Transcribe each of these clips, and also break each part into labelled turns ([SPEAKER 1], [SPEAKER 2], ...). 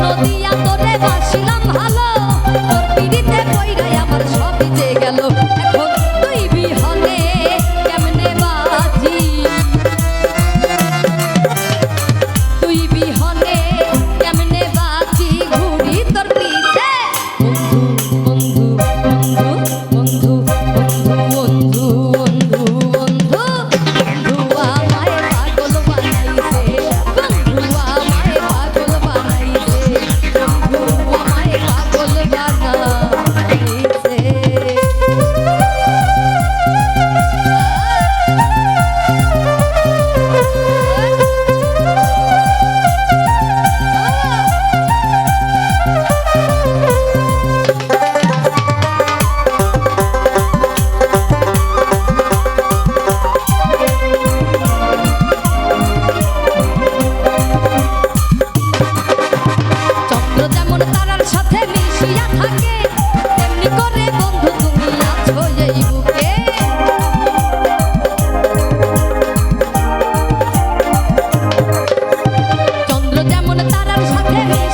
[SPEAKER 1] নদী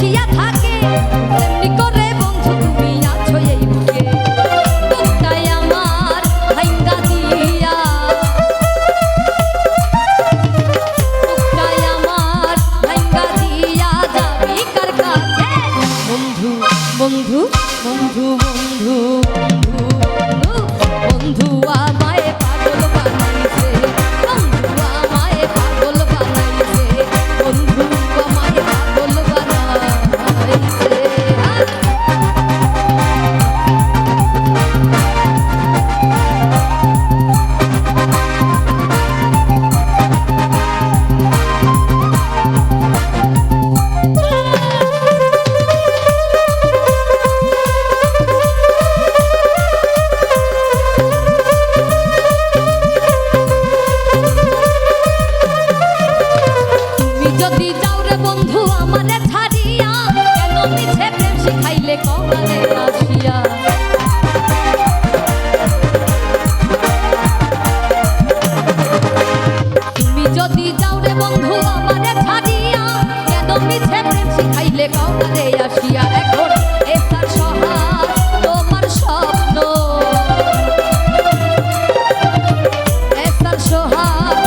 [SPEAKER 1] মিশিয়া থাকে তেমনি করে বন্ধু তুমি আছো এই বুকে। বুকটাই আমার বন্ধু বন্ধু বন্ধু। যদি যাও রে বন্ধু আমারে ছাড়িয়া, কেন মিছে প্রেম শিখাইলে কমালে আসিয়া তুমি যদি যাও রে বন্ধু আমারে ছাড়িয়া, কেন মিছে প্রেম শিখাইলে কমালে আসিয়া? এখন এসার সহায়, তোমার স্বপ্ন। এসার সহায়।